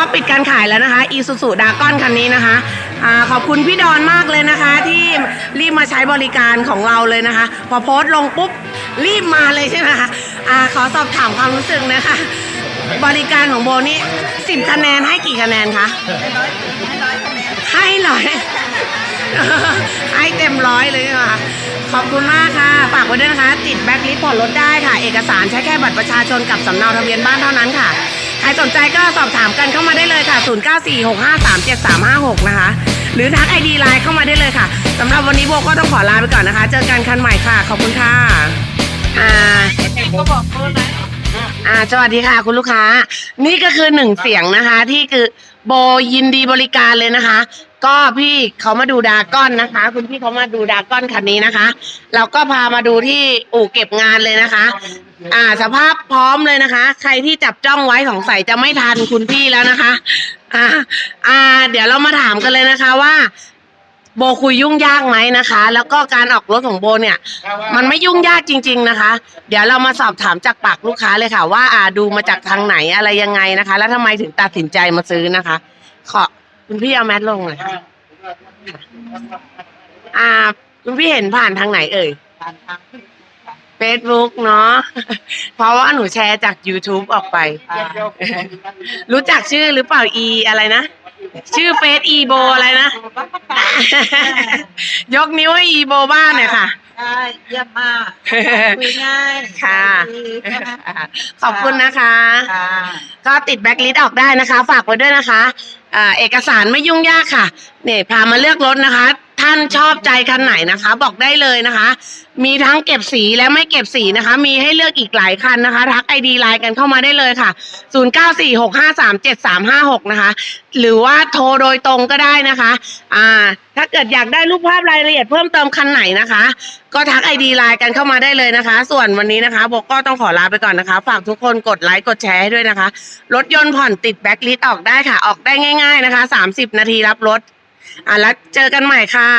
ก็ปิดการขายแล้วนะคะอีซูซูดากอนคันนี้นะคะอาขอบคุณพี่ดอนมากเลยนะคะ ที่รีบมาใช้บริการของเราเลยนะคะ พอโพสต์ลงปุ๊บรีบมาเลยใช่ไหมคะอาขอสอบถามความรู้สึกนะคะ บริการของโบนี่สิบคะแนนให้กี่คะแนนคะให้ร้อยให้เต็มร้อยเลยค่ะขอบคุณมากค่ะ ฝากไว้ด้วยนะคะ ติดแบ็คลิสต์ผ่อนรถได้ค่ะ เอกสารใช้แค่บัตรประชาชนกับสำเนาทะเบียนบ้านเท่านั้นค่ะ ใครสนใจก็สอบถามกันเข้ามาได้เลยค่ะ 0946537356 นะคะ หรือทักไอดีไลน์เข้ามาได้เลยค่ะสำหรับวันนี้โบก็ต้องขอลาไปก่อนนะคะ เจอกันคันใหม่ค่ะ ขอบคุณค่ะ อ่า ก็บอกเบอร์นะ อ่าสวัสดีค่ะ คุณลูกค้า นี่ก็คือหนึ่งเสียงนะคะ ที่คือโบยินดีบริการเลยนะคะ ก็พี่เขามาดูดาก้อนนะคะ คุณพี่เขามาดูดาก้อนคันนี้นะคะ เราก็พามาดูที่อู่เก็บงานเลยนะคะ อ่า สภาพพร้อมเลยนะคะ ใครที่จับจ้องไว้สงสัยจะไม่ทันคุณพี่แล้วนะคะ อ่า อ่า เดี๋ยวเรามาถามกันเลยนะคะว่า โบคุยยุ่งยากไหมนะคะ แล้วก็การออกรถของโบเนี่ย มันไม่ยุ่งยากจริง ๆนะคะ เดี๋ยวเรามาสอบถามจากปากลูกค้าเลยค่ะ ว่าอ่าดูมาจากทางไหนอะไรยังไงนะคะ แล้วทำไมถึงตัดสินใจมาซื้อนะคะ ขอคุณพี่เอาแมสลงเลยค่ะอ่า คุณพี่เห็นผ่านทางไหนเอ่ยผ่านทางที่ Facebook เนาะ เพราะว่าหนูแชร์จาก YouTube ออกไป รู้จักชื่อหรือเปล่า E อะไรนะ ชื่อเฟซ E โบอะไรนะยกนิ้วให้ E โบบ้านหน่อยค่ะ ได้เยี่ยมมากคุยง่ายค่ะดีนะคะขอบคุณนะคะ ค่ะก็ติดแบ็คลิสต์ออกได้นะคะ ฝากไว้ด้วยนะคะอ่าเอกสารไม่ยุ่งยากค่ะ เนี่ยพามาเลือกรถนะคะท่านชอบใจคันไหนนะคะ บอกได้เลยนะคะ มีทั้งเก็บสีและไม่เก็บสีนะคะ มีให้เลือกอีกหลายคันนะคะทักไอดีไลน์กันเข้ามาได้เลยค่ะ 0946537356 นะคะ หรือว่าโทรโดยตรงก็ได้นะคะ อ่า ถ้าเกิดอยากได้รูปภาพรายละเอียดเพิ่มเติมคันไหนนะคะ ก็ทักไอดีไลน์กันเข้ามาได้เลยนะคะ ส่วนวันนี้นะคะโบก็ต้องขอลาไปก่อนนะคะ ฝากทุกคนกดไลค์กดแชร์ให้ด้วยนะคะ รถยนต์ผ่อนติดแบ็คลิสต์ออกได้ค่ะ ออกได้ง่าย ๆนะคะ 30 นาทีรับรถ อะแล้วเจอกันใหม่ค่ะ